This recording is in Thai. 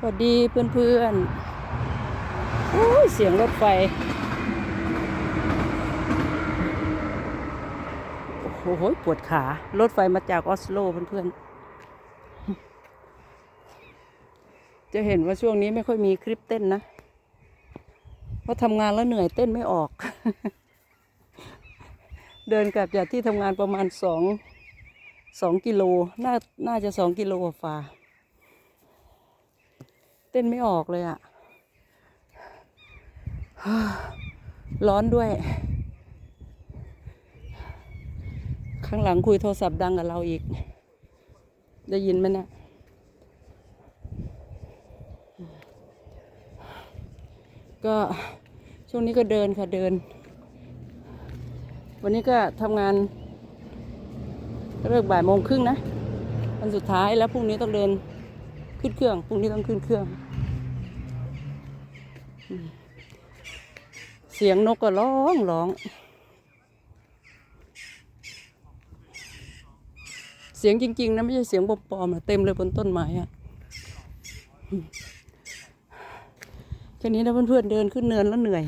สวัสดีเพื่อนๆโอ้ยเสียงรถไฟ โอ้โหปวดขา รถไฟมาจากออสโลเพื่อนๆ จะเห็นว่าช่วงนี้ไม่ค่อยมีคลิปเต้นนะ เพราะทำงานแล้วเหนื่อยเต้นไม่ออก เดินกลับจากที่ทำงานประมาณสองสองกิโล น่า น่าจะสองกิโลกว่าฝ่า ต้นไม่ออกเลยอะร้อนด้วย ข้างหลังคุยโทรศัพท์ดังกับเราอีก ได้ยินไหมนะ ก็ช่วงนี้ก็เดินค่ะเดิน วันนี้ก็ทำงานเลิกบ่ายโมงครึ่งนะวันสุดท้ายแล้วพรุ่งนี้ต้องเดินขึ้นเครื่องพรุ่งนี้ต้องขึ้นเครื่อง เสียงนกก็ร้องร้อง เสียงจริง ๆ นะ ไม่ใช่เสียงปอมๆนะเต็มเลยบนต้นไม้อะแค่นี้นะเพื่อนๆเดินขึ้นเนินแล้วเหนื่อย